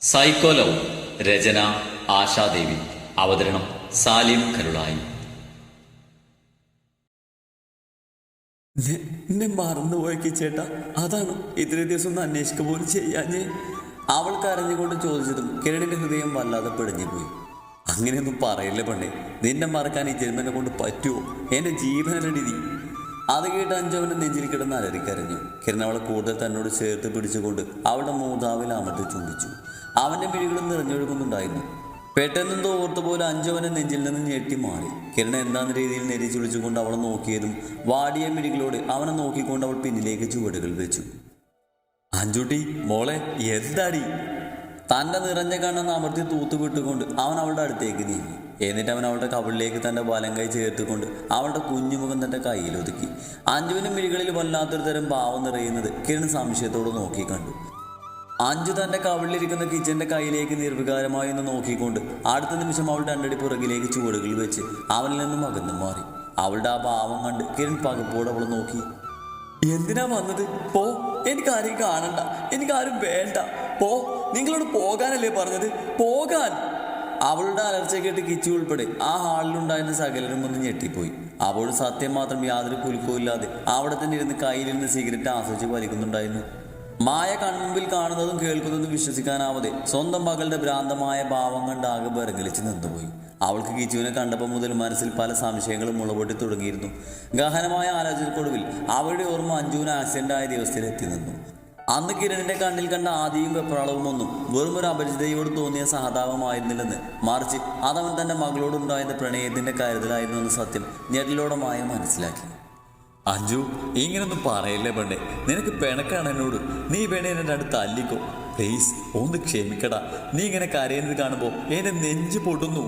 Psycho love രചന ആശാദേവി. അവതരണം സാലിം കരുളായി. എന്നെ മറന്നുപോയി ചേട്ടാ. അതാണ് ഇത്രയും ദിവസം ഒന്ന് അന്വേഷിക്ക പോലും ചെയ്യാഞ്ഞേ. അവൾ കരഞ്ഞുകൊണ്ട് ചോദിച്ചതും കിരണിന്റെ ഹൃദയം വല്ലാതെ പിടഞ്ഞുപോയി. അങ്ങനെയൊന്നും പറയില്ല പണ്ടേ നിന്നെ മറക്കാൻ ഈ ജന്മനെ കൊണ്ട് പറ്റുമോ എന്റെ ജീവനടി നീ. അത് കേട്ട് അഞ്ചവന്റെ നെഞ്ചിൽ കിടന്ന് അലറിക്കരഞ്ഞു. കിരൺ അവളെ കൂടുതൽ തന്നോട് ചേർത്ത് പിടിച്ചുകൊണ്ട് അവളുടെ മൂതാവിൽ അമർത്തി ചുംബിച്ചു. അവന്റെ മിഴികളും നിറഞ്ഞൊഴുകുന്നുണ്ടായിരുന്നു. പെട്ടെന്നെന്തോ ഓർത്തുപോലെ അഞ്ചവനെ നെഞ്ചിൽ നിന്ന് ഞെട്ടി മാറി. കിരണ എന്താന്ന രീതിയിൽ നെരി ചുളിച്ചുകൊണ്ട് അവളെ നോക്കിയതും വാടിയ മിഴികളോട് അവനെ നോക്കിക്കൊണ്ട് അവൾ പിന്നിലേക്ക് ചുവടുകൾ വെച്ചു. അഞ്ചുട്ടി മോളെ എന്താടി? തന്റെ നിറഞ്ഞ കണ്ണെന്ന് അമർത്തി തൂത്തുവിട്ടുകൊണ്ട് അവൻ അവളുടെ അടുത്തേക്ക് നീങ്ങി. എന്നിട്ട് അവൻ അവളുടെ കവിളിലേക്ക് തന്റെ വലം കൈ ചേർത്തുകൊണ്ട് അവളുടെ കുഞ്ഞുമുഖം തന്റെ കയ്യിൽ ഒതുക്കി. അഞ്ജുവിന്റെ മിഴികളിൽ വല്ലാത്തൊരു തരം ഭാവം നിറയുന്നത് കിരൺ സംശയത്തോട് നോക്കി കണ്ടു. അഞ്ചു തന്റെ കവിളിലിരിക്കുന്ന കിച്ചന്റെ കയ്യിലേക്ക് നിർവികാരമായി ഒന്ന് നോക്കിക്കൊണ്ട് അടുത്ത നിമിഷം അവൾ രണ്ടടി പുറകിലേക്ക് ചുവടുകൾ വെച്ച് അവനിൽ നിന്നും അകന്നു മാറി. അവളുടെ ആ ഭാവം കണ്ട് കിരൺ പകപ്പോടെ അവൾ നോക്കി. എന്തിനാ വന്നത്? പോ എനിക്ക് ആരെയും കാണണ്ട. എനിക്ക് ആരും വേണ്ട. പോ നിങ്ങളോട് പോകാനല്ലേ പറഞ്ഞത്? പോകാൻ. അവളുടെ അലർച്ച കേട്ട് കിച്ചു ഉൾപ്പെടെ ആ ഹാളിലുണ്ടായിരുന്ന സകലരും ഒന്ന് ഞെട്ടിപ്പോയി. അവൾ സത്യം മാത്രം യാതൊരു കുലുക്കവും ഇല്ലാതെ അവിടെ തന്നെ ഇരുന്ന് കയ്യിലിരുന്ന് സിഗരറ്റ് ആസ്വദിച്ച് വലിക്കുന്നുണ്ടായിരുന്നു. മായ കൺമുമ്പിൽ കാണുന്നതും കേൾക്കുന്നതും വിശ്വസിക്കാനാവാതെ സ്വന്തം മകളുടെ ഭ്രാന്തമായ ഭാവം കണ്ട് ആകെ ബെറങ്ങലിച്ച് നിന്നുപോയി. അവൾക്ക് കിച്ചുവിനെ കണ്ടപ്പോൾ മുതൽ മനസ്സിൽ പല സംശയങ്ങളും മുളപൊട്ടി തുടങ്ങിയിരുന്നു. ഗഹനമായ ആലോചനക്കൊടുവിൽ അവളുടെ ഓർമ്മ അഞ്ജുവിന് ആക്സിഡന്റ് ആയ ദിവസത്തിൽ എത്തി നിന്നു. അന്ന് കിരണിന്റെ കണ്ണിൽ കണ്ട ആദിയും വെപ്രാളവും ഒന്നും വെറും ഒരു അപരിചിതയോട് തോന്നിയ സഹതാപമായിരുന്നില്ലെന്ന് മറിച്ച് അതവൻ തന്റെ മകളോടുണ്ടായിരുന്ന പ്രണയത്തിന്റെ കരുതലായിരുന്നു എന്ന് സത്യം ഞെട്ടലോടെ മായ മനസ്സിലാക്കി. അഞ്ജു ഇങ്ങനൊന്നും പറയല്ലേ പെണ്ണേ? നിനക്ക് പിണക്കാണ് എന്നോട്. നീ വേണേ എന്നെ അടുത്ത് അല്ലിക്കോ പ്ലീസ് ഒന്ന് ക്ഷമിക്കടാ. നീ ഇങ്ങനെ കരയുന്നത് കാണുമ്പോൾ എന്റെ നെഞ്ച് പൊട്ടുന്നു.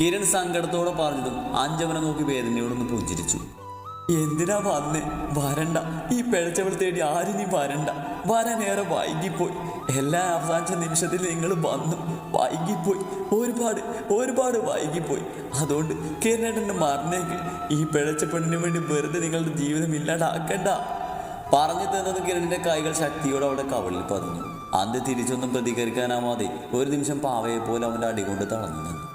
കിരൺ സങ്കടത്തോടെ പറഞ്ഞതും അഞ്ചവനെ നോക്കി വേദനയോടൊന്ന് പുഞ്ചിരിച്ചു. എന്തിനാ വന്നേ? വരണ്ട. ഈ പിഴച്ചവൾ തേടി ആരിനി വരണ്ട. വരാനേറെ വൈകിപ്പോയി. എല്ലാ അവസാനിച്ച നിമിഷത്തിൽ നിങ്ങൾ വന്നു. വൈകിപ്പോയി. ഒരുപാട് ഒരുപാട് വൈകിപ്പോയി. അതുകൊണ്ട് കിരണേട്ടന്റെ മറന്നേക്ക്. ഈ പിഴച്ച പെണ്ണിന് വേണ്ടി വെറുതെ നിങ്ങളുടെ ജീവിതം ഇല്ലാണ്ടാക്കണ്ട പറഞ്ഞു തന്നത് കിരണിന്റെ കൈകൾ ശക്തിയോടെ അവിടെ കവളിൽ പതിഞ്ഞു. അന്ത് തിരിച്ചൊന്നും പ്രതികരിക്കാനാവാതെ ഒരു നിമിഷം പാവയെ പോലെ അവന്റെ അടികൊണ്ട് തളർന്നു നിന്നു.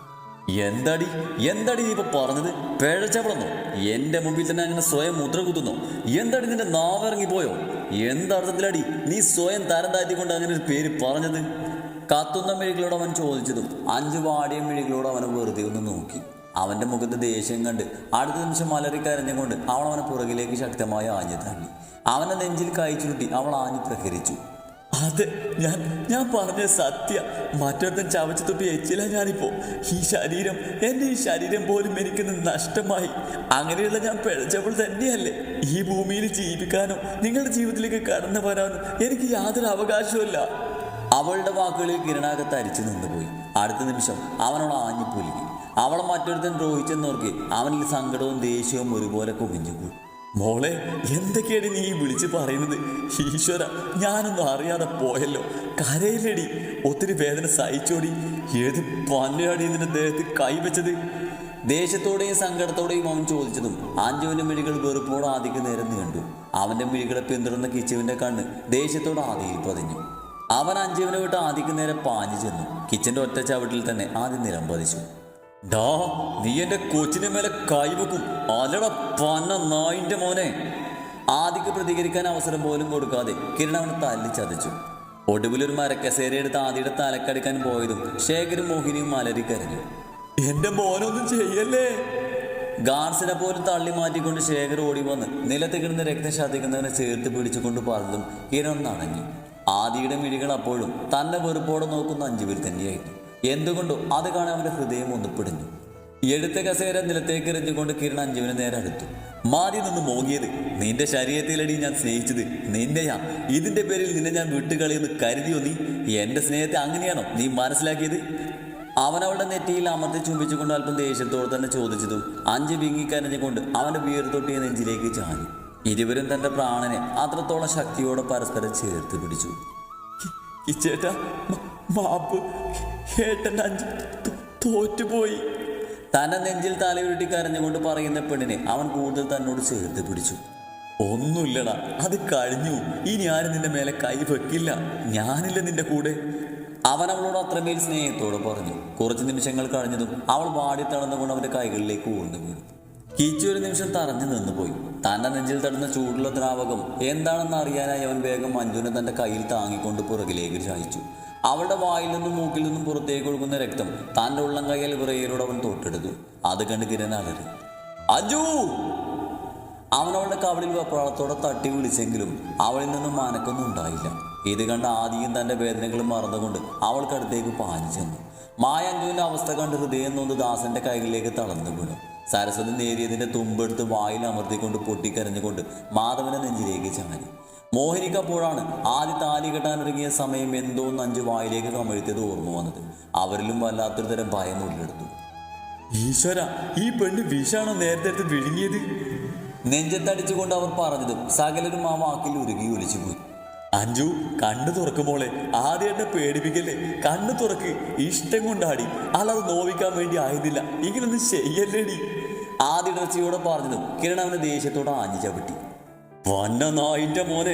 എന്തടി? എന്തടി നീ ഇപ്പൊ പറഞ്ഞത്? പിഴച്ചവളന്നോ? എന്റെ മുമ്പിൽ തന്നെ അങ്ങനെ സ്വയം മുദ്ര കുത്തുന്നു? എന്തടി നിന്റെ നാവിറങ്ങിപ്പോയോ? എന്തർത്ഥത്തിലടി നീ സ്വയം തരം താഴ്ത്തിക്കൊണ്ട് അങ്ങനെ ഒരു പേര് പറഞ്ഞത്? കത്തുന്ന മിഴികളോട് അവൻ ചോദിച്ചതും അഞ്ചു വാടിയ മിഴികളോട് അവനെ വെറുതെ ഒന്ന് നോക്കി. അവന്റെ മുഖത്ത് ദേഷ്യം കണ്ട് അടുത്ത നിമിഷം മലറി കരഞ്ഞുകൊണ്ട് അവൾ അവനെ പുറകിലേക്ക് ശക്തമായി ആഞ്ഞു തള്ളി. അവനെ നെഞ്ചിൽ കൈ അവൾ ആഞ്ഞു പ്രഹരിച്ചു. അതെ ഞാൻ ഞാൻ പറഞ്ഞ സത്യ. മറ്റൊരുത്തൻ ചവച്ചു തൊട്ട് എച്ചില്ല ഞാനിപ്പോ. ഈ ശരീരം എന്റെ ഈ ശരീരം പോലും എനിക്ക് നഷ്ടമായി. അങ്ങനെയുള്ള ഞാൻ പിഴച്ചപ്പോൾ തന്നെയല്ലേ. ഈ ഭൂമിയിൽ ജീവിക്കാനോ നിങ്ങളുടെ ജീവിതത്തിലേക്ക് കടന്നു വരാനോ എനിക്ക് യാതൊരു അവകാശവുമില്ല. അവളുടെ വാക്കുകളിൽ കിരണാകത്ത് അരിച്ചു നിന്നുപോയി. അടുത്ത നിമിഷം അവനോട് ആഞ്ഞു അവളെ മറ്റൊരുത്തൻ ദ്രോഹിച്ചെന്നോർക്ക് അവനിൽ സങ്കടവും ദേഷ്യവും ഒരുപോലെ കുമിഞ്ഞുപോയി മോളെ എന്തൊക്കെയാണ് നീ വിളിച്ച് പറയുന്നത്? ഈശ്വര ഞാനൊന്നും അറിയാതെ പോയല്ലോ. കരയിലടി ഒത്തിരി വേദന സഹിച്ചോടി. ഏത് പല്ലടി ഇതിന്റെ ദേഹത്ത് കൈവച്ചത് ദേശത്തോടെയും സങ്കടത്തോടെയും അവൻ ചോദിച്ചതും ആഞ്ചുവിന്റെ മിഴികൾ വെറുപ്പോടെ ആദിക്ക് നേരം നീണ്ടു. അവന്റെ മിഴികളെ പിന്തുടർന്ന കിച്ചുവിന്റെ കണ്ണ് ദേഷ്യത്തോടെ ആദിയിൽ പതിഞ്ഞു. അവൻ അഞ്ജുവിനെ വിട്ട് ആദിക്ക് നേരെ പാഞ്ഞു ചെന്നു. കിച്ചന്റെ ഒറ്റ ചവിട്ടിൽ തന്നെ ആദ്യം നിലം പതിച്ചു. ഡാ നീ എന്റെ കൊച്ചിന്റെ മേലെ കൈവെക്കും അലട പന്ന നായിന്റെ മോനെ. ആദിക്ക് പ്രതികരിക്കാൻ അവസരം പോലും കൊടുക്കാതെ കിരൺ അവനെ തല്ലി ചതച്ചു. ഒടുവിലൊരു മരക്കസേര എടുത്ത് ആദിയുടെ തലക്കടിക്കാൻ പോയതും ശേഖരും മോഹിനിയും അലറി കരഞ്ഞു. എന്റെ മോനൊന്നും ചെയ്യല്ലേ? ഗാർഡ്സിനെ പോലും തള്ളി മാറ്റിക്കൊണ്ട് ശേഖർ ഓടി വന്ന് നിലത്ത് കിടന്ന് രക്തം ശാദിക്കുന്നവനെ ചേർത്ത് പിടിച്ചുകൊണ്ട് പറഞ്ഞതും കിരൺ നടഞ്ഞു ആദിയുടെ മിഴികൾ അപ്പോഴും തന്നെ വെറുപ്പോടെ നോക്കുന്ന അഞ്ചുപേർ തന്നെയായിരുന്നു. എന്തുകൊണ്ടോ അത് കാണാൻ അവന്റെ ഹൃദയം ഒന്ന് പിടഞ്ഞു. എടുത്ത കസേര നിലത്തേക്ക് എറിഞ്ഞുകൊണ്ട് കിരൺ അഞ്ജുവിനെ നേരെ അടുത്തു. മാറി നിന്ന് മോങ്ങിയത് നിന്റെ ശരീരത്തിലടി ഞാൻ സ്നേഹിച്ചത് നിന്നെയാ. ഇതിന്റെ പേരിൽ നിന്നെ ഞാൻ വിട്ടുകളയെന്ന് കരുതിയോ നീ? എന്റെ സ്നേഹത്തെ അങ്ങനെയാണോ നീ മനസ്സിലാക്കിയത്? അവൻ അവളുടെ നെറ്റിയിൽ അമർത്തി ചുംബിച്ചുകൊണ്ട് അല്പം ദേഷ്യത്തോടെ തന്നെ ചോദിച്ചതും. അഞ്ച് വിങ്ങിക്കരഞ്ഞുകൊണ്ട് അവന്റെ വീർ തൊട്ടിയ നെഞ്ചിലേക്ക് ചാഞ്ഞു. ഇരുവരും തന്റെ പ്രാണനെ അത്രത്തോളം ശക്തിയോടെ പരസ്പരം ചേർത്ത് പിടിച്ചു. ചേട്ടാ മാപ്പ് ഏട്ടൻ അഞ്ച് തോറ്റുപോയി. തന്നെ നെഞ്ചിൽ തലയുരുട്ടി കരഞ്ഞുകൊണ്ട് പറയുന്ന പെണ്ണിനെ അവൻ കൂടുതൽ തന്നോട് ചേർത്ത് പിടിച്ചു. ഒന്നുമില്ലടാ അത് കഴിഞ്ഞു. ഇനി ആരും നിന്റെ മേലെ കൈ വെക്കില്ല. ഞാനില്ല നിന്റെ കൂടെ. അവൻ അവളോട് അത്രമേൽ സ്നേഹത്തോടെ പറഞ്ഞു. കുറച്ച് നിമിഷങ്ങൾ കഴിഞ്ഞതും അവൾ വാടി തളർന്നുകൊണ്ട് അവന്റെ കൈകളിലേക്ക് ഊർന്നു വീണു. കീച്ചു ഒരു നിമിഷം തറഞ്ഞു നിന്നുപോയി. തന്റെ നെഞ്ചിൽ തടുന്ന ചൂടുള്ള ദ്രാവകം എന്താണെന്ന് അറിയാനായി അവൻ വേഗം മഞ്ജുവിനെ തന്റെ കയ്യിൽ താങ്ങിക്കൊണ്ട് പുറകിലേക്ക് ചായച്ചു. അവളുടെ വായിൽ നിന്നും മൂക്കിൽ നിന്നും പുറത്തേക്ക് ഒഴുകുന്ന രക്തം തന്റെ ഉള്ളം കയ്യിൽ വിറയിലൂടെ അവൻ തൊട്ടെടുത്തു. അത് കണ്ട് കിരൺ അലറി. അജു അവൻ അവളുടെ കവളിൽ വെപ്രാളത്തോടെ തട്ടി വിളിച്ചെങ്കിലും അവളിൽ നിന്നും മാനക്കൊന്നും ഉണ്ടായില്ല. ഇത് കണ്ട് ആദ്യം തന്റെ വേദനകൾ മറന്നുകൊണ്ട് അവൾക്കടുത്തേക്ക് പാഞ്ഞു ചെന്നു. മായ അഞ്ജുവിന്റെ അവസ്ഥ കണ്ട് ഹൃദയം നൊന്ന് ദാസന്റെ കൈകളിലേക്ക് തളർന്നു വീണു. സരസ്വതി നേരിയതിന്റെ തുമ്പെടുത്ത് വായിൽ അമർത്തിക്കൊണ്ട് പൊട്ടിക്കരഞ്ഞുകൊണ്ട് മാധവനെ നെഞ്ചിലേക്ക് ചാരി മോഹിനിക്കപ്പോഴാണ് ആദ്യ താലി കെട്ടാനൊരുങ്ങിയ സമയം എന്തോ നഞ്ച് വായിലേക്ക് കമഴ്ത്തിയത് ഓർമ്മ വന്നത്. അവരിലും വല്ലാത്തൊരു തരം ഭയം ഉള്ളെടുത്തു ഈശ്വര ഈ പെണ്ണ് വിഷാണോ നേരത്തെ എടുത്ത് വിഴുങ്ങിയത്? നെഞ്ചത്തടിച്ചുകൊണ്ട് അവർ പറഞ്ഞതും സകലരും ആ വാക്കിൽ ഉരുകി ഒലിച്ചു പോയി അഞ്ജു കണ്ണു തുറക്കുമോളെ ആദ്യ എന്നെ പേടിപ്പിക്കല്ലേ? കണ്ണു തുറക്ക്. ഇഷ്ടം കൊണ്ടാടി. അല്ലാതെ നോവിക്കാൻ വേണ്ടി ആയതില്ല. ഇങ്ങനൊന്നും ചെയ്യല്ലേടി. ആദ്യ ഇടർച്ചയോടെ പറഞ്ഞതും കിരൺ അവനെ ദേഷ്യത്തോടെ ആഞ്ഞു ചവിട്ടി വന്ന നായിന്റെ മോനെ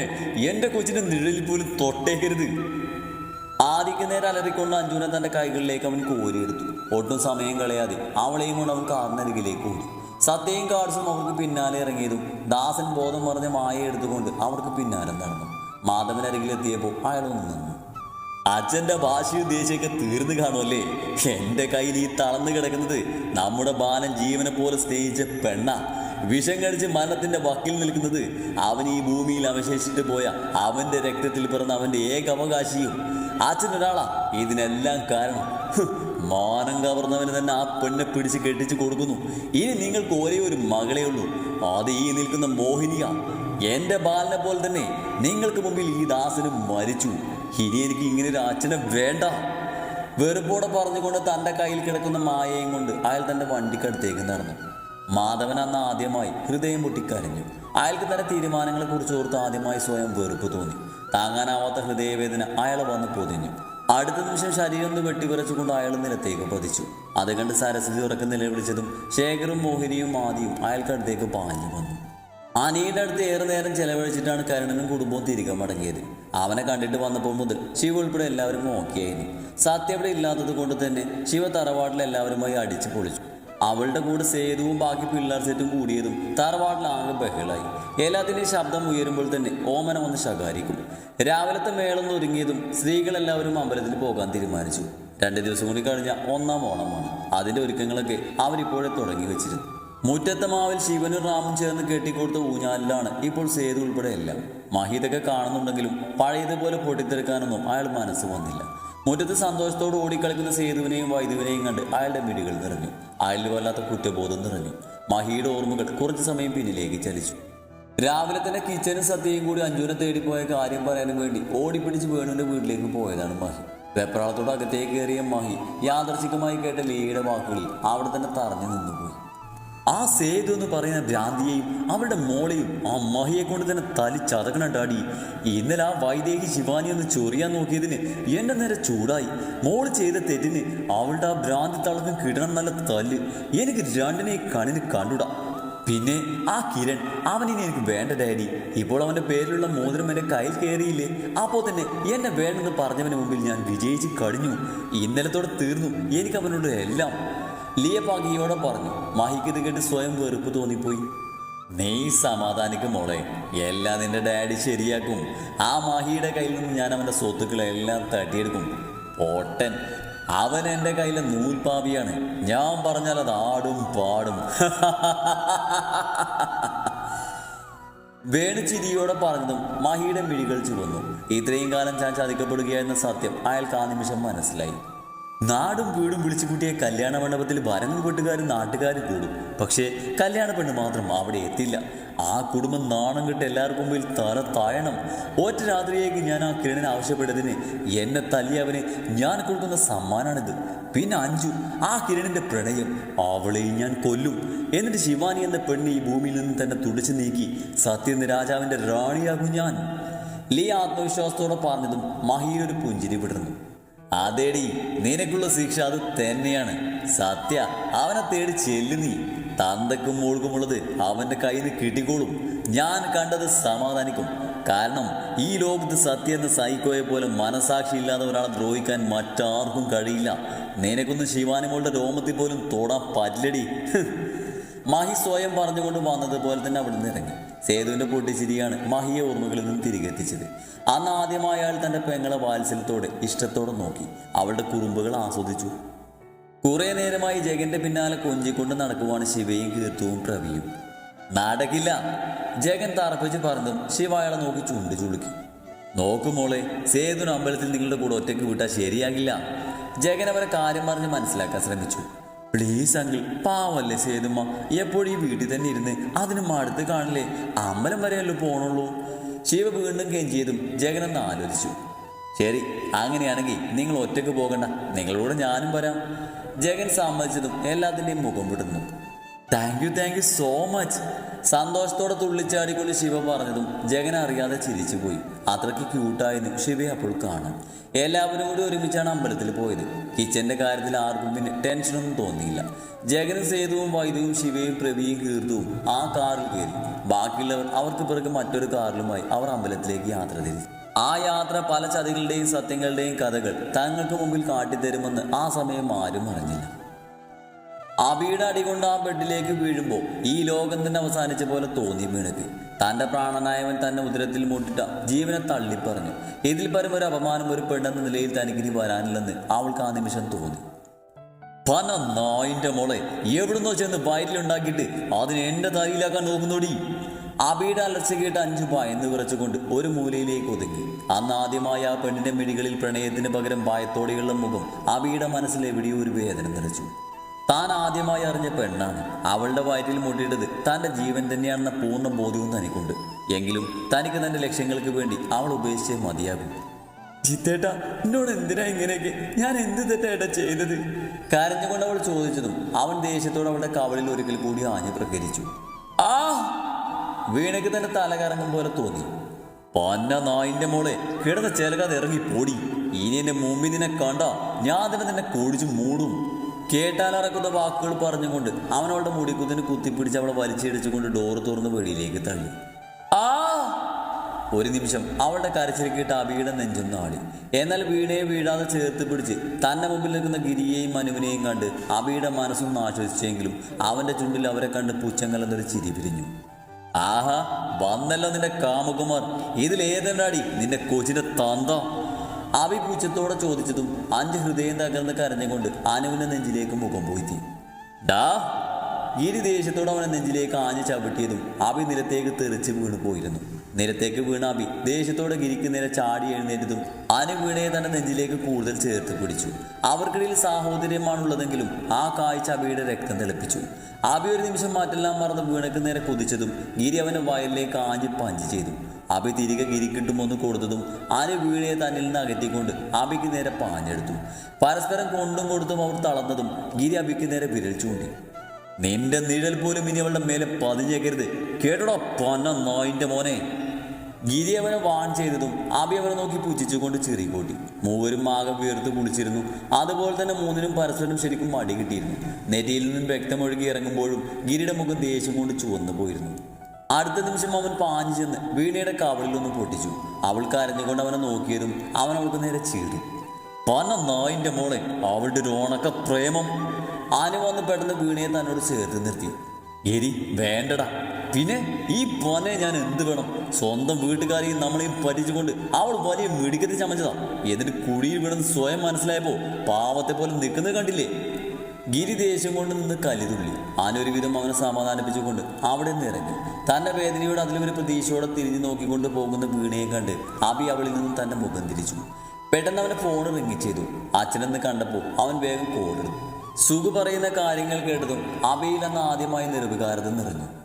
എന്റെ കൊച്ചിന്റെ നിഴലിൽ പോലും തൊട്ടേക്കരുത്. ആദിക്ക് നേരെ അലറിക്കൊണ്ട് അഞ്ജുനെ തന്റെ കൈകളിലേക്ക് അവൻ കോരിയെടുത്തു. ഒട്ടും സമയം കളയാതെ അവളെയും കൊണ്ട് അവൻ കാറിനരികിലേക്ക് ഓടി. സത്യയും കാർഡ്സും അവർക്ക് പിന്നാലെ ഇറങ്ങിയതും ദാസൻ ബോധം പറഞ്ഞ മായ എടുത്തുകൊണ്ട് അവർക്ക് പിന്നാലെ നടന്നു. മാധവനരികിലെത്തിയപ്പോൾ അയാൾ നിന്നു. അച്ഛന്റെ വാശി ദേശമൊക്കെ തീർന്നു കാണുമല്ലേ? എന്റെ കയ്യിൽ ഈ തളർന്നു കിടക്കുന്നത് നമ്മുടെ ബാലൻ ജീവനെ പോലെ സ്നേഹിച്ച പെണ്ണ. വിഷം കഴിച്ച് മരണത്തിന്റെ വക്കിൽ നിൽക്കുന്നത് അവൻ ഈ ഭൂമിയിൽ അവശേഷിച്ചിട്ട് പോയ അവന്റെ രക്തത്തിൽ പിറന്ന അവന്റെ ഏക അവകാശിയും അച്ഛനൊരാളാ ഇതിനെല്ലാം കാരണം മാനം കവർന്നവന് തന്നെ ആ പെണ്ണെ പിടിച്ച് കെട്ടിച്ച് കൊടുക്കുന്നു. ഇനി നിങ്ങൾക്ക് ഒരേ ഒരു മകളേ ഉള്ളൂ. അത് ഈ നിൽക്കുന്ന മോഹിനിയ. എന്റെ ബാലനെ പോലെ തന്നെ നിങ്ങൾക്ക് മുമ്പിൽ ഈ ദാസനും മരിച്ചു. ഇനി എനിക്ക് ഇങ്ങനെ ഒരു അച്ഛനെ വേണ്ട. വെറുപ്പോടെ പറഞ്ഞുകൊണ്ട് തന്റെ കയ്യിൽ കിടക്കുന്ന മായയും കൊണ്ട് അയാൾ തന്റെ വണ്ടിക്കടുത്തേക്ക് നടന്നു. മാധവൻ അന്ന് ആദ്യമായി ഹൃദയം പൊട്ടിക്കരഞ്ഞു. അയാൾക്ക് തന്റെ തീരുമാനങ്ങളെ കുറിച്ച് ഓർത്ത് ആദ്യമായി സ്വയം വെറുപ്പ് തോന്നി. താങ്ങാനാവാത്ത ഹൃദയവേദന അയാൾ വന്ന് പൊതിഞ്ഞു. അടുത്ത നിമിഷം ശരീരം ഒന്ന് വെട്ടിപ്പറച്ചുകൊണ്ട് അയാൾ നിലത്തേക്ക് പതിച്ചു. അത് കണ്ട് സരസ്വതി ഉറക്കം നിലവിളിച്ചതും ശേഖറും മോഹിനിയും ആദിയും അയാൾക്കടുത്തേക്ക് പാഞ്ഞു വന്നു. അനിയുടെ അടുത്ത് ഏറെ നേരം ചെലവഴിച്ചിട്ടാണ് കരുണനും കുടുംബവും തിരികെ മടങ്ങിയത്. അവനെ കണ്ടിട്ട് വന്നപ്പോൾ മുതൽ ശിവ ഉൾപ്പെടെ എല്ലാവരും നോക്കിയായിരുന്നു സത്യ അവിടെ ഇല്ലാത്തത് കൊണ്ട് തന്നെ ശിവ തറവാട്ടിൽ എല്ലാവരുമായി അടിച്ചു പൊളിച്ചു. അവളുടെ കൂടെ സേതുവും ബാക്കി പിള്ളേർ സെറ്റും കൂടിയതും തറവാട്ടിൽ ആകെ ബഹളായി. എല്ലാത്തിന്റെയും ശബ്ദം ഉയരുമ്പോൾ തന്നെ ഓമന വന്ന് ശകാരിക്കും. രാവിലത്തെ മേളം ഒരുങ്ങിയതും സ്ത്രീകളെല്ലാവരും അമ്പലത്തിൽ പോകാൻ തീരുമാനിച്ചു. രണ്ട് ദിവസം കൂടി കഴിഞ്ഞ ഒന്നാം ഓണമാണ്. അതിന്റെ ഒരുക്കങ്ങളൊക്കെ അവരിപ്പോഴേ തുടങ്ങി വെച്ചിരുന്നു. മുറ്റത്തെ മാവിൽ ശിവനും റാമും ചേർന്ന് കെട്ടിക്കൊടുത്ത ഊഞ്ഞാലിലാണ് ഇപ്പോൾ സേതു ഉൾപ്പെടെ എല്ലാം. മഹീതൊക്കെ കാണുന്നുണ്ടെങ്കിലും പഴയതുപോലെ പൊട്ടിത്തെറുക്കാനൊന്നും അയാൾ മനസ്സ് വന്നില്ല. മുറ്റത്ത് സന്തോഷത്തോട് ഓടിക്കളിക്കുന്ന സേതുവിനെയും വൈദ്യുവിനെയും കണ്ട് അയാളുടെ മിടികൾ നിറഞ്ഞു. അയാളിൽ വല്ലാത്ത കുറ്റബോധം നിറഞ്ഞു. മഹിയുടെ ഓർമ്മകൾ കുറച്ച് സമയം പിന്നിലേക്ക് ചലിച്ചു. രാവിലെ തന്നെ കിച്ചനും സത്യയും കൂടി അഞ്ജുനെ തേടിപ്പോയ കാര്യം പറയാനും വേണ്ടി ഓടിപ്പിടിച്ച് വേണുവിന്റെ വീട്ടിലേക്ക് പോയതാണ് മഹി. വെപ്രാളത്തോട് അകത്തേക്ക് കയറിയ മഹി യാദർശികമായി കേട്ട ലീയുടെ വാക്കുകളിൽ അവിടെ തന്നെ തറഞ്ഞു നിന്നുപോയി. ആ സേതു എന്ന് പറയുന്ന ഭ്രാന്തിയെയും അവളുടെ മോളെയും ആ മഹിയെ കൊണ്ട് തന്നെ തലി ചതകണ ഡാഡി. ഇന്നലെ ആ വൈദേഹി ശിവാനി ഒന്ന് ചൊറിയാൻ നോക്കിയതിന് എന്റെ നേരെ ചൂടായി. മോൾ ചെയ്ത തെറ്റിന് അവളുടെ ആ ഭ്രാന്തി തളർന്ന് കിടണം നല്ല തല്ല് എനിക്ക് രണ്ടിനെ കണ്ണിന് കണ്ടുടാ. പിന്നെ ആ കിരൺ അവനിനി എനിക്ക് വേണ്ട ഡാഡി. ഇപ്പോൾ അവന്റെ പേരിലുള്ള മോതിരം എന്റെ കയ്യിൽ കയറിയില്ലേ? അപ്പോൾ തന്നെ എന്നെ വേണ്ടെന്ന് പറഞ്ഞവന് മുമ്പിൽ ഞാൻ വിജയിച്ച് കഴിഞ്ഞു. ഇന്നലത്തോടെ തീർന്നു. എനിക്ക് അവനോട് എല്ലാം ലിയ പാകിയോടെ പറഞ്ഞു മഹിക്ക് ഇത് കേട്ട് സ്വയം വെറുപ്പ് തോന്നിപ്പോയി. നീ സമാധാനിക്കും മോളെ എല്ലാം നിന്റെ ഡാഡി ശരിയാക്കും. ആ മാഹിയുടെ കയ്യിൽ നിന്ന് ഞാൻ അവന്റെ സ്വത്തുക്കളെല്ലാം തട്ടിയെടുക്കും. ഓട്ടൻ അവൻ എന്റെ കയ്യിലെ നൂൽപാവിയാണ് ഞാൻ പറഞ്ഞാൽ അത് ആടും പാടും. വേണു ചിരിയോടെ പറഞ്ഞതും മാഹിയുടെ മിഴികൾ ചുവന്നു. ഇത്രയും കാലം ഞാൻ ചതിക്കപ്പെടുകയായിരുന്ന സത്യം അയാൾക്ക് ആ നിമിഷം മനസ്സിലായി. നാടും വീടും വിളിച്ചു കൂട്ടിയ കല്യാണ മണ്ഡപത്തിൽ വരങ്ങൾ വീട്ടുകാരും നാട്ടുകാരും കൂടും. പക്ഷേ കല്യാണ പെണ്ണ് മാത്രം അവിടെ എത്തില്ല. ആ കുടുംബം നാണം കിട്ട് എല്ലാവർക്കും മുമ്പിൽ തല താഴണം. ഒറ്റ രാത്രിയേക്ക് ഞാൻ ആ കിരണിനെ ആവശ്യപ്പെട്ടതിന് എന്നെ തല്ലി അവന് ഞാൻ കൊടുക്കുന്ന സമ്മാനാണിത്. പിന്നെ അഞ്ചു ആ കിരണിന്റെ പ്രണയം അവളെയും ഞാൻ കൊല്ലും. എന്നിട്ട് ശിവാനി എന്ന പെണ്ണ് ഈ ഭൂമിയിൽ നിന്ന് തന്നെ തുടിച്ചു നീക്കി സത്യന്ന് രാജാവിന്റെ റാണിയാകും ഞാൻ. ലീ ആത്മവിശ്വാസത്തോടെ പറഞ്ഞതും മഹീർ ഒരു പുഞ്ചിരി വിടർന്നു. അതേടി നിനക്കുള്ള ശിക്ഷ അത് തന്നെയാണ്. സത്യ അവനെ തേടി ചെല്ലു നീ. തന്തക്കും മോൾക്കുമുള്ളത് അവന്റെ കയ്യിൽ നിന്ന് കിട്ടിക്കോളും. ഞാൻ കണ്ടത് സമാധാനിക്കും. കാരണം ഈ ലോകത്ത് സത്യ എന്ന സൈക്കോയെ പോലെ മനസാക്ഷി ഇല്ലാതെ ഒരാളെ ദ്രോഹിക്കാൻ മറ്റാർക്കും കഴിയില്ല. നിനക്കൊന്ന് ശിവാനിമോളുടെ രോമത്തിൽ പോലും തൊടാൻ പറ്റില്ലടി. മഹി സ്വയം പറഞ്ഞുകൊണ്ട് വന്നതുപോലെ തന്നെ അവിടുന്ന് ഇറങ്ങി. സേതുവിന്റെ പൊട്ടിച്ചിരിയാണ് മഹിയെ ഓർമ്മകളിൽ നിന്ന് തിരികെ എത്തിച്ചത്. അന്ന് ആദ്യമായ അയാൾ തന്റെ പെങ്ങളെ വാത്സല്യത്തോടെ ഇഷ്ടത്തോടെ നോക്കി. അവളുടെ കുറുമ്പുകൾ ആസ്വദിച്ചു. കുറേ നേരമായി ജഗന്റെ പിന്നാലെ കൊഞ്ചിക്കൊണ്ട് നടക്കുവാണ് ശിവയും കീർത്തുവും പ്രവിയും. നടക്കില്ല ജഗൻ തറപ്പിച്ച് പറഞ്ഞതും ശിവ അയാളെ നോക്കി ചുണ്ടു ചുളുക്കി. നോക്കുമോളെ സേതുവിന് അമ്പലത്തിൽ നിങ്ങളുടെ കൂടെ ഒറ്റയ്ക്ക് വിട്ടാൽ ശരിയാകില്ല. ജഗൻ അവരെ കാര്യം പറഞ്ഞ് മനസ്സിലാക്കാൻ ശ്രമിച്ചു. പ്ലീസ് അങ്കിൾ പാവല്ലേ സേതുമ്മ? എപ്പോഴും ഈ വീട്ടിൽ തന്നെ ഇരുന്ന് അതിന് മടുത്ത് കാണില്ലേ? അമ്പലം വരെയല്ലോ പോണുള്ളൂ? ശിവ വീണ്ടും കെഞ്ചിയതും ജഗനെന്ന് ആലോചിച്ചു. ശരി അങ്ങനെയാണെങ്കിൽ നിങ്ങൾ ഒറ്റയ്ക്ക് പോകണ്ട. നിങ്ങളോട് ഞാനും വരാം. ജഗൻ സമ്മതിച്ചതും എല്ലാത്തിന്റെയും മുഖം വിടുന്നു. Thank you thank you so much സന്തോഷത്തോടെ തുള്ളിച്ചാടിക്കൊണ്ട് ശിവ പറഞ്ഞതും ജഗൻ അറിയാതെ ചിരിച്ചുപോയി അത്രയ്ക്ക് ക്യൂട്ടായിരുന്നു ശിവയെ അപ്പോൾ കാണാൻ എല്ലാവരും കൂടി ഒരുമിച്ചാണ് അമ്പലത്തിൽ പോയത്. കിച്ചന്റെ കാര്യത്തിൽ ആർക്കും പിന്നെ ടെൻഷനൊന്നും തോന്നിയില്ല. ജഗനും സേതുവും വൈദ്യവും ശിവയും പ്രവിയും കീർത്തുവും ആ കാറിൽ കയറി. ബാക്കിയുള്ളവർ അവർക്ക് പിറകെ മറ്റൊരു കാറിലുമായി അവർ അമ്പലത്തിലേക്ക് യാത്ര തിരിച്ചു. ആ യാത്ര പല ചതികളുടെയും സത്യങ്ങളുടെയും കഥകൾ തങ്ങൾക്ക് മുമ്പിൽ കാട്ടിത്തരുമെന്ന് ആ സമയം ആരും അറിഞ്ഞില്ല. അബിയുടെ അടി കൊണ്ട് ആ ബെഡിലേക്ക് വീഴുമ്പോൾ ഈ ലോകം തന്നെ അവസാനിച്ച പോലെ തോന്നി വീണക്ക് തന്റെ പ്രാണനായവൻ തന്നെ ഉദരത്തിൽ മുട്ടിട്ട ജീവനെ തള്ളിപ്പറഞ്ഞു. ഇതിൽ പരം ഒരു അപമാനം ഒരു പെണ്ണെന്ന നിലയിൽ തനിക്കിനി വരാനില്ലെന്ന് അവൾക്ക് ആ നിമിഷം തോന്നി. പന നായിന്റെ മോളെ എവിടുന്നോ ചെന്ന് വയറ്റിലുണ്ടാക്കിയിട്ട് അതിന് എന്റെ തലയിലാക്കാൻ നോക്കുന്നോടി. അബിയുടെ അലർച്ച കേട്ട് അഞ്ചു ഭയന്ന് വിറച്ചുകൊണ്ട് ഒരു മൂലയിലേക്ക് ഒതുങ്ങി. അന്ന് ആദ്യമായ ആ പെണ്ണിന്റെ മിഴികളിൽ പ്രണയത്തിന് പകരം ഭയത്തോടെയുള്ള മുഖം അബിയുടെ മനസ്സിൽ എവിടെയോ ഒരു വേദന നിറച്ചു. താൻ ആദ്യമായി അറിഞ്ഞ പെണ്ണാണ് അവളുടെ വയറ്റിൽ മുട്ടിയിട്ടത് തന്റെ ജീവൻ തന്നെയാണെന്ന പൂർണ ബോധ്യവും തനിക്കുണ്ട്. എങ്കിലും തനിക്ക് തന്റെ ലക്ഷ്യങ്ങൾക്ക് വേണ്ടി അവൾ ഉപേക്ഷിച്ചേ മതിയാകും. ജിത്തേട്ടാ എന്നോട് എന്തിനാ ഇങ്ങനെയൊക്കെ? ഞാൻ എന്ത് തെറ്റേട്ട ചെയ്തത്? കരഞ്ഞുകൊണ്ട് അവൾ ചോദിച്ചതും അവൻ ദേഷ്യത്തോട് അവളുടെ കവളിൽ ഒരിക്കൽ കൂടി ആഞ്ഞു പ്രകരിച്ചു ആ! വീണയ്ക്ക് തന്റെ തല കറങ്ങും പോലെ തോന്നി. പന്ന നായിന്റെ മോളെ കിടന്ന് ചിലകാതെ ഇറങ്ങി പോടി ഇനി എന്റെ മുമ്പിൽ നിന്നെ കണ്ട ഞാൻ തന്നെ നിന്നെ കോടിച്ചു മൂടും. കേട്ടാലിറക്കുന്ന വാക്കുകൾ പറഞ്ഞുകൊണ്ട് അവൻ അവളുടെ മുടിക്കുത്തിന് കുത്തിപ്പിടിച്ച് അവളെ വലിച്ചിടിച്ചുകൊണ്ട് ഡോർ തുറന്ന് വെളിയിലേക്ക് തള്ളി. ആ ഒരു നിമിഷം അവളുടെ കരച്ചിലക്കിട്ട് കേട്ട് അബിയുടെ നെഞ്ചും നാടി എന്നാൽ വീണയെ വീഴാതെ ചേർത്ത് പിടിച്ച് തന്റെ മുമ്പിൽ നിൽക്കുന്ന ഗിരിയെയും മനുവിനെയും കണ്ട് അബിയുടെ മനസ്സും ആശ്വസിച്ചെങ്കിലും അവന്റെ ചുണ്ടിൽ അവരെ കണ്ട് പുച്ഛം ചിരി പിരിഞ്ഞു ആഹാ വന്നല്ലോ നിന്റെ കാമകുമാർ ഇതിലേതെന്നാടി നിന്റെ കൊച്ചിന്റെ തന്ത? അബി പൂച്ചത്തോടെ ചോദിച്ചതും അഞ്ച് ഹൃദയം തകർന്ന് കരഞ്ഞുകൊണ്ട് ആനവിന്റെ നെഞ്ചിലേക്ക് മുഖം പോയിത്തി. ഡാ ഗിരി ദേഷ്യത്തോടെ അവനെ നെഞ്ചിലേക്ക് ആഞ്ഞു ചവിട്ടിയതും അബി നിലത്തേക്ക് തെറിച്ച് വീണു പോയിരുന്നു. നിലത്തേക്ക് വീണ അബി ദേഷ്യത്തോടെ ഗിരിക്ക് നേരെ ചാടി എഴുന്നേറ്റതും ആന വീണയെ തന്റെ നെഞ്ചിലേക്ക് കൂടുതൽ ചേർത്ത് പിടിച്ചു. അവർക്കിടയിൽ സാഹോദര്യമാണുള്ളതെങ്കിലും ആ കാഴ്ച അബിയുടെ രക്തം തിളപ്പിച്ചു. അബി ഒരു നിമിഷം മാറ്റെല്ലാം മറന്ന് വീണക്ക് നേരെ കുതിച്ചതും ഗിരി അവനെ വയലിലേക്ക് ആഞ്ഞ് പഞ്ച് ചെയ്തു. അബി തിരികെ ഗിരിക്കിട്ടുമൊന്ന് കൊടുത്തതും ആന വീണയെ തന്നിൽ നിന്ന് അകറ്റിക്കൊണ്ട് ആബിക്ക് നേരെ പാഞ്ഞെടുത്തു. പരസ്പരം കൊണ്ടും കൊടുത്തും അവർ തളർന്നതും ഗിരി അബിക്ക് നേരെ വിരൽ ചൂണ്ടി. നിന്റെ നിഴൽ പോലും ഇനി അവളുടെ മേലെ പതിഞ്ഞേക്കരുത്. കേട്ടടോ പന്ന നായിന്റെ മോനെ. ഗിരി അവനെ വാൺ ചെയ്തതും ആബി അവനെ നോക്കി പുച്ഛിച്ചുകൊണ്ട് ചെറികൂട്ടി മൂവരും ആകെ വീർത്ത് കുളിച്ചിരുന്നു. അതുപോലെ തന്നെ മൂന്നിനും പരസ്പരം ശരിക്കും മടി കിട്ടിയിരുന്നു. നെറ്റിയിൽ നിന്നും രക്തമൊഴുകി ഇറങ്ങുമ്പോഴും ഗിരിയുടെ മുഖം ദേഷ്യം കൊണ്ട് ചുവന്നു പോയിരുന്നു. അടുത്ത നിമിഷം അവൻ പാഞ്ഞു ചെന്ന് വീണയുടെ കവളിലൊന്ന് പൊട്ടിച്ചു. അവൾ കരഞ്ഞുകൊണ്ട് അവനെ നോക്കിയതും അവൻ അവൾക്ക് നേരെ ചീറി. പന നായിന്റെ മോളെ അവളുടെ ഒരു ഉണക്ക പ്രേമം. ആന വന്ന് പെട്ടെന്ന് വീണയെ തന്നോട് ചേർത്ത് നിർത്തി. എരി വേണ്ടടാ. പിന്നെ ഈ പൊനെ ഞാൻ എന്ത് വേണം? സ്വന്തം വീട്ടുകാരെയും നമ്മളെയും പരിചയക്കൊണ്ട് അവൾ വലിയ മിടുക്കത്തിൽ ചമച്ചതാ. എന്നിട്ട് കുഴിയിൽ വീണെന്ന് സ്വയം മനസ്സിലായപ്പോ പാവത്തെ പോലെ നിൽക്കുന്നത് കണ്ടില്ലേ? ഗിരി ദേഷ്യം കൊണ്ട് നിന്ന് കലിതുള്ളി ആനൊരുവിധം അവനെ സമാധാനിപ്പിച്ചുകൊണ്ട് അവിടെ നിന്ന് ഇറങ്ങി. തന്റെ വേദനയോട് അതിലൊരു പ്രതീക്ഷയോടെ തിരിഞ്ഞു നോക്കിക്കൊണ്ട് പോകുന്ന വീണയെ കണ്ട് അബി അവളിൽ നിന്നും തന്റെ മുഖം തിരിച്ചു. പെട്ടെന്ന് അവന്റെ ഫോൺ റിങ് ചെയ്തു. അച്ഛനെന്ന് കണ്ടപ്പോൾ അവൻ വേഗം കോളെടുത്തു സുഖു പറയുന്ന കാര്യങ്ങൾ കേട്ടതും അബിയിൽ അന്ന് ആദ്യമായി നിർവികാരത നിറഞ്ഞു.